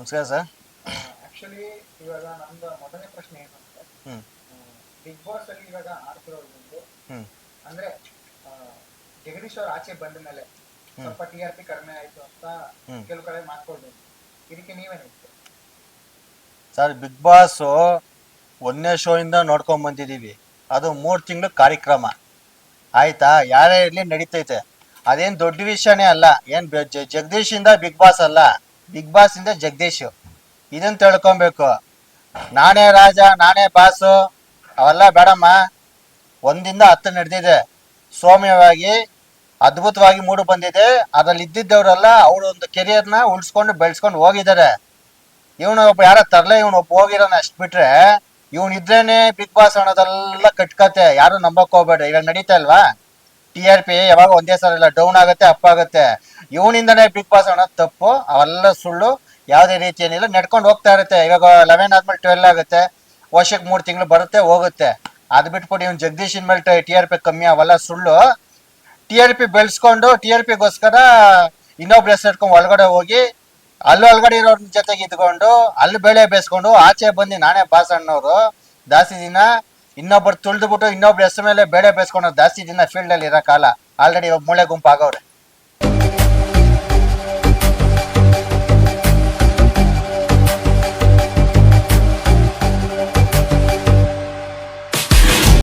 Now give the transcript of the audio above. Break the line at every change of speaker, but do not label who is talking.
ನಮಸ್ಕಾರ sir.
Actually ಇವಾಗ ನಮ್ದು ಮೊದಲನೇ ಪ್ರಶ್ನೆ ಏನು
ಹ್ಮ್.
ಬಿಗ್ ಬಾಸ್ ಅಲ್ಲಿ ಇವಾಗ ಆಡ್ತಿರೋರು ಒಂದು
ಹ್ಮ್.
ಅಂದ್ರೆ ಆ, ಜಗದೀಶ್ ಅವ್ರ ಆಚೆ ಬಂದ ಮೇಲೆ ಸ್ವಲ್ಪ ಟಿ ಆರ್ ಪಿ ಕಡಿಮೆ ಆಯ್ತು ಅಂತ
ಹ್ಮ್.
ಕೆಲವು ಕಡೆ ಮಾತ್ಕೊಳ್ಬೋದು ಇದಕ್ಕೆ ನೀವೇನು ಹೇಳ್ತೀರಿ?
ಸರ್ ಬಿಗ್ ಬಾಸ್ ಒಂದನೇ ಶೋ ಇಂದ ನೋಡ್ಕೊಂಡ್ ಬಂದಿದೀವಿ. ಅದು ಮೂರು ತಿಂಗಳು ಕಾರ್ಯಕ್ರಮ. ಆಯ್ತಾ? ಯಾರೇ ಇರ್ಲಿ ನಡೀತೈತೆ. ಅದೇನ್ ದೊಡ್ಡ ವಿಷಯನೇ ಅಲ್ಲ. ಏನ್ ಬೆ- ಜ- ಜಗದೀಶ್ ಇಂದ ಬಿಗ್ ಬಾಸ್ ಅಲ್ಲ. ಬಿಗ್ ಬಾಸ್ ಇಂದ ಜಗದೀಶ್. ಇದನ್ನ ತಿಳ್ಕೊಬೇಕು. ನಾನೇ ರಾಜ, ನಾನೇ ಬಾಸು ಅವೆಲ್ಲ ಬೇಡಮ್ಮ. ಒಂದಿಂದ ಹತ್ತು ನಡೆದಿದೆ. ಸೌಮ್ಯವಾಗಿ, ಅದ್ಭುತವಾಗಿ ಮೂಡು ಬಂದಿದೆ. ಅದ್ರಲ್ಲಿ ಇದ್ದಿದ್ದವರೆಲ್ಲ ಅವ್ರ ಒಂದು ಕೆರಿಯರ್ನ ಉಳಿಸ್ಕೊಂಡು ಬೆಳೆಸ್ಕೊಂಡು ಹೋಗಿದ್ದಾರೆ. ಇವನು ಒಬ್ಬ ಯಾರ ತರಲೆ, ಇವನು ಒಬ್ಬ ಹೋಗಿರೋನ ಅಷ್ಟು ಬಿಟ್ರೆ ಇವನ್ ಇದ್ರೇನೆ ಬಿಗ್ ಬಾಸ್ ಅನ್ನೋದೆಲ್ಲ ಕಟ್ಕತೆ. ಯಾರು ನಂಬಕ್ ಹೋಗ್ಬೇಡ ಇವಾಗ ನಡೀತಾ ಇಲ್ವಾ? ಟಿ ಆರ್ ಪಿ ಯಾವಾಗ ಒಂದೇ ಸಲ ಇಲ್ಲ ಡೌನ್ ಆಗುತ್ತೆ ಅಪ್ ಆಗುತ್ತೆ. ಇವನಿಂದನೇ ಬಿಗ್ ಬಾಸ್ ಅನ್ನೋದು ತಪ್ಪು, ಅವೆಲ್ಲ ಸುಳ್ಳು, ಯಾವುದೇ ರೀತಿ ಏನಿಲ್ಲ ನಡ್ಕೊಂಡು ಹೋಗ್ತಾ ಇರುತ್ತೆ. ಇವಾಗ ಲೆವೆನ್ ಆದ್ಮೇಲೆ ಟ್ವೆಲ್ ಆಗುತ್ತೆ. ವರ್ಷಕ್ಕೆ ಮೂರು ತಿಂಗಳು ಬರುತ್ತೆ, ಹೋಗುತ್ತೆ. ಅದು ಬಿಟ್ಬಿಟ್ಟು ಇವ್ನು ಜಗದೀಶಿನ ಮೇಲೆ ಟಿ ಆರ್ ಪಿ ಕಮ್ಮಿ, ಅವೆಲ್ಲ ಸುಳ್ಳು. ಟಿ ಆರ್ ಪಿ ಬೆಳೆಸ್ಕೊಂಡು ಟಿ ಆರ್ ಪಿಗೋಸ್ಕರ ಇನ್ನೊಬ್ರು ಹೆಸರು ಇಟ್ಕೊಂಡು ಒಳಗಡೆ ಹೋಗಿ, ಅಲ್ಲಿ ಒಳಗಡೆ ಇರೋ ಜೊತೆಗೆ ಇದ್ಕೊಂಡು, ಅಲ್ಲಿ ಬೆಳೆ ಬೇಸ್ಕೊಂಡು ಆಚೆ ಬಂದು ನಾನೇ ಬಾಸ್ ದಾಸಿ ಜಾಸ್ತಿ ದಿನ ಇನ್ನೊಬ್ರು ತುಳಿದ್ಬಿಟ್ಟು ಇನ್ನೊಬ್ರು ಹೆಸರು ಮೇಲೆ ಬೇಳೆ ಬೇಸ್ಕೊಂಡು ಜಾಸ್ತಿ ದಿನ ಫೀಲ್ಡ್ ಅಲ್ಲಿ ಇರೋ ಕಾಲ. ಆಲ್ರೆಡಿ ಒಬ್ಬ ಮೂಳೆ ಗುಂಪು ಆಗವ್ರೆ